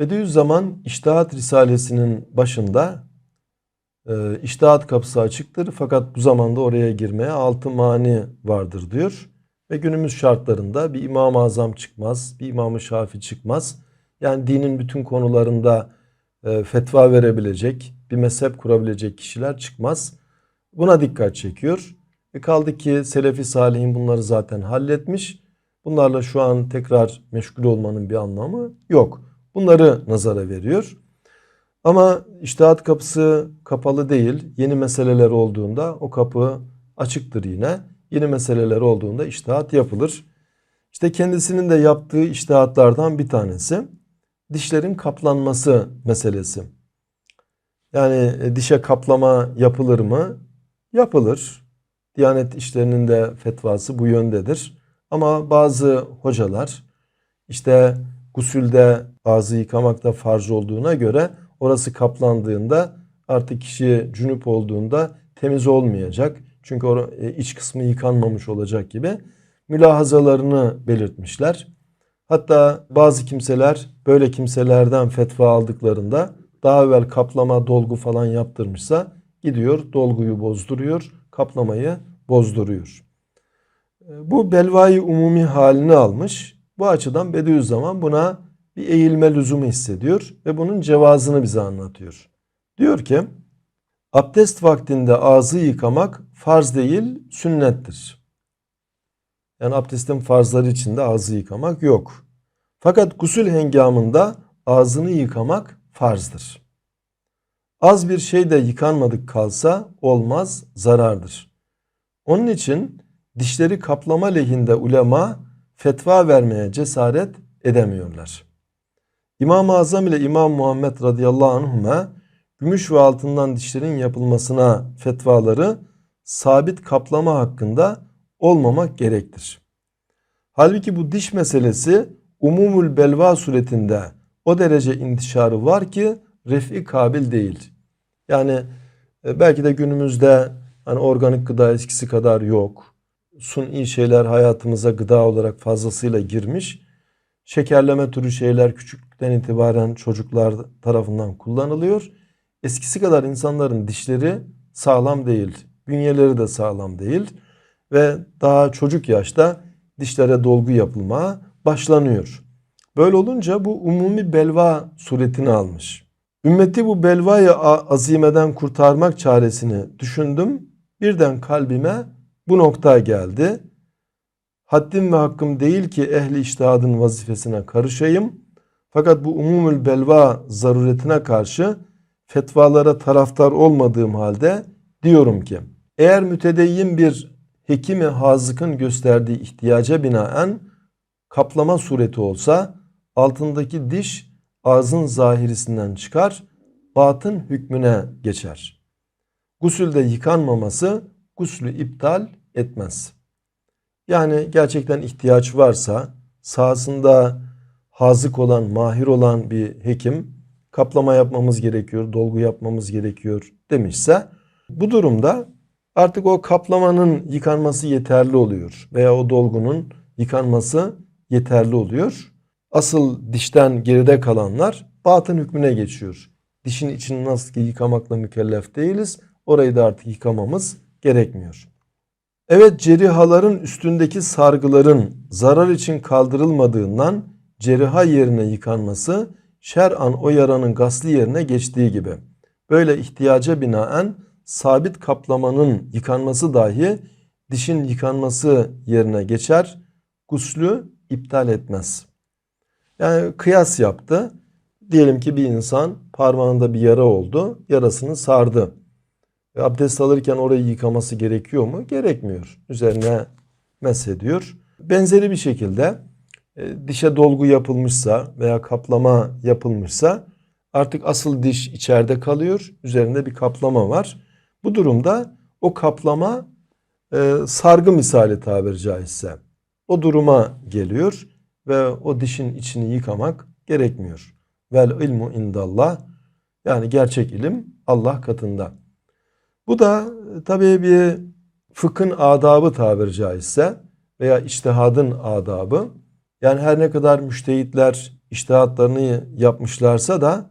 Bediüzzaman İştihat Risalesi'nin başında e, iştihat kapısı açıktır fakat bu zamanda oraya girmeye altı mani vardır diyor. Ve günümüz şartlarında bir İmam-ı Azam çıkmaz, bir İmam-ı Şafi çıkmaz. Yani dinin bütün konularında e, fetva verebilecek, bir mezhep kurabilecek kişiler çıkmaz. Buna dikkat çekiyor. E kaldı ki Selefi Salihin bunları zaten halletmiş. Bunlarla şu an tekrar meşgul olmanın bir anlamı yok. Bunları nazara veriyor. Ama iştihat kapısı kapalı değil. Yeni meseleler olduğunda o kapı açıktır yine. Yeni meseleler olduğunda iştihat yapılır. İşte kendisinin de yaptığı iştihatlardan bir tanesi dişlerin kaplanması meselesi. Yani e, dişe kaplama yapılır mı? Yapılır. Diyanet işlerinin de fetvası bu yöndedir. Ama bazı hocalar işte gusülde ağzı yıkamakta farz olduğuna göre orası kaplandığında artık kişi cünüp olduğunda temiz olmayacak. Çünkü o e, iç kısmı yıkanmamış olacak gibi mülahazalarını belirtmişler. Hatta bazı kimseler böyle kimselerden fetva aldıklarında daha evvel kaplama dolgu falan yaptırmışsa gidiyor dolguyu bozduruyor, kaplamayı bozduruyor. Bu belvayı umumi halini almış. Bu açıdan Bediüzzaman buna bir eğilme lüzumu hissediyor ve bunun cevazını bize anlatıyor. Diyor ki abdest vaktinde ağzı yıkamak farz değil sünnettir. Yani abdestin farzları içinde ağzı yıkamak yok. Fakat gusül hengamında ağzını yıkamak farzdır. Az bir şey de yıkanmadık kalsa olmaz zarardır. Onun için dişleri kaplama lehinde ulema fetva vermeye cesaret edemiyorlar. İmam-ı Azam ile İmam Muhammed radıyallahu anhuma gümüş ve altından dişlerin yapılmasına fetvaları sabit kaplama hakkında olmamak gerektir. Halbuki bu diş meselesi umumul belva suretinde o derece intişarı var ki ref'i kabil değil. Yani e, belki de günümüzde hani organik gıda eskisi kadar yok. Suni şeyler hayatımıza gıda olarak fazlasıyla girmiş. Şekerleme türü şeyler küçüklükten itibaren çocuklar tarafından kullanılıyor. Eskisi kadar insanların dişleri sağlam değil. Bünyeleri de sağlam değil. Ve daha çocuk yaşta dişlere dolgu yapılmaya başlanıyor. Böyle olunca bu umumi belva suretini almış. Ümmeti bu belvayı azimeden kurtarmak çaresini düşündüm. Birden kalbime bu nokta geldi. Haddim ve hakkım değil ki ehli iştihadın vazifesine karışayım. Fakat bu umumül belva zaruretine karşı fetvalara taraftar olmadığım halde diyorum ki eğer mütedeyyin bir hekimi hazıkın gösterdiği ihtiyaca binaen kaplama sureti olsa altındaki diş ağzın zahirisinden çıkar, batın hükmüne geçer. Gusülde yıkanmaması guslü iptal etmez. Yani gerçekten ihtiyaç varsa sahasında hazık olan, mahir olan bir hekim kaplama yapmamız gerekiyor, dolgu yapmamız gerekiyor demişse bu durumda artık o kaplamanın yıkanması yeterli oluyor veya o dolgunun yıkanması yeterli oluyor. Asıl dişten geride kalanlar batın hükmüne geçiyor. Dişin içini nasıl ki yıkamakla mükellef değiliz. Orayı da artık yıkamamız gerekmiyor. Evet cerihaların üstündeki sargıların zarar için kaldırılmadığından ceriha yerine yıkanması şer'an o yaranın gasli yerine geçtiği gibi. Böyle ihtiyaca binaen sabit kaplamanın yıkanması dahi dişin yıkanması yerine geçer. Guslü iptal etmez. Yani kıyas yaptı. Diyelim ki bir insan parmağında bir yara oldu. Yarasını sardı. Abdest alırken orayı yıkaması gerekiyor mu? Gerekmiyor. Üzerine meshediyor. Benzeri bir şekilde e, dişe dolgu yapılmışsa veya kaplama yapılmışsa artık asıl diş içeride kalıyor. Üzerinde bir kaplama var. Bu durumda o kaplama e, sargı misali tabiri caizse. O duruma geliyor ve o dişin içini yıkamak gerekmiyor. Vel ilmu indallah yani gerçek ilim Allah katında. Bu da e, tabii bir fıkhın adabı tabiri caizse veya iştihadın adabı. Yani her ne kadar müştehitler iştihatlarını yapmışlarsa da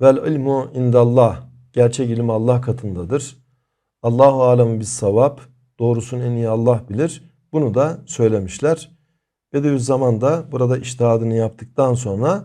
vel ilmu indallah gerçek ilim Allah katındadır. Allahu alem bis savab doğrusunu en iyi Allah bilir. Bunu da söylemişler. Bediüzzaman da burada iştihadını yaptıktan sonra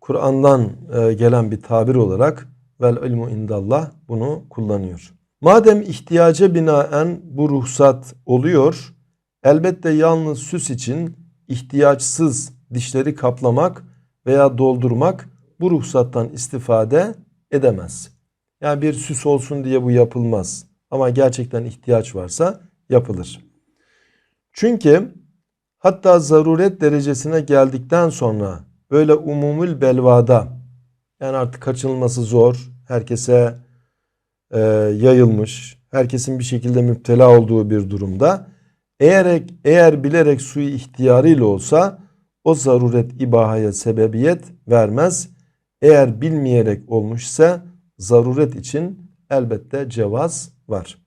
Kur'an'dan e, gelen bir tabir olarak vel ilmu indallah bunu kullanıyor. Madem ihtiyaca binaen bu ruhsat oluyor, elbette yalnız süs için ihtiyaçsız dişleri kaplamak veya doldurmak bu ruhsattan istifade edemez. Yani bir süs olsun diye bu yapılmaz. Ama gerçekten ihtiyaç varsa yapılır. Çünkü hatta zaruret derecesine geldikten sonra böyle umumül belvada yani artık kaçınılması zor, herkese e, yayılmış, herkesin bir şekilde müptela olduğu bir durumda eğer eğer bilerek suyu ihtiyarıyla olsa o zaruret ibahaya sebebiyet vermez. Eğer bilmeyerek olmuşsa zaruret için elbette cevaz var.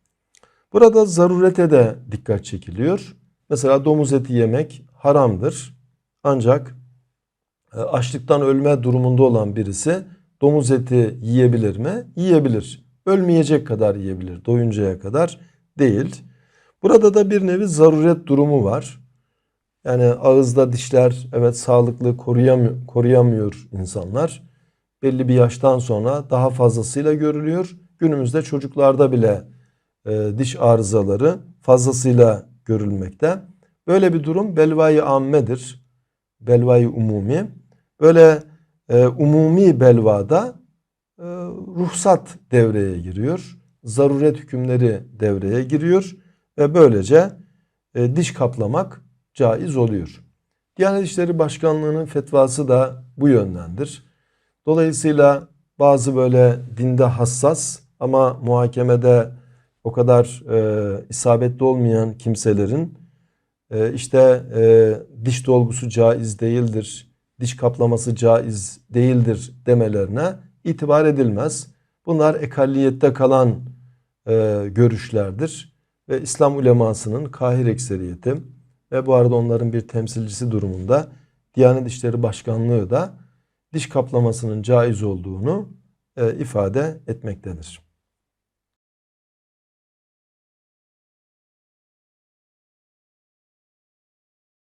Burada zarurete de dikkat çekiliyor. Mesela domuz eti yemek haramdır. Ancak e, açlıktan ölme durumunda olan birisi domuz eti yiyebilir mi? Yiyebilir. Ölmeyecek kadar yiyebilir. Doyuncaya kadar değil. Burada da bir nevi zaruret durumu var. Yani ağızda dişler evet sağlıklı koruyamıyor, koruyamıyor insanlar. Belli bir yaştan sonra daha fazlasıyla görülüyor. Günümüzde çocuklarda bile e, diş arızaları fazlasıyla görülmekte. Böyle bir durum belvayı ammedir. Belvayı umumi. Böyle e, umumi belvada ruhsat devreye giriyor. Zaruret hükümleri devreye giriyor ve böylece e, diş kaplamak caiz oluyor. Diyanet İşleri Başkanlığı'nın fetvası da bu yöndendir. Dolayısıyla bazı böyle dinde hassas ama muhakemede o kadar e, isabetli olmayan kimselerin e, işte e, diş dolgusu caiz değildir, diş kaplaması caiz değildir demelerine itibar edilmez. Bunlar ekalliyette kalan e, görüşlerdir ve İslam ulemasının kahir ekseriyeti ve bu arada onların bir temsilcisi durumunda Diyanet İşleri Başkanlığı da diş kaplamasının caiz olduğunu e, ifade etmektedir.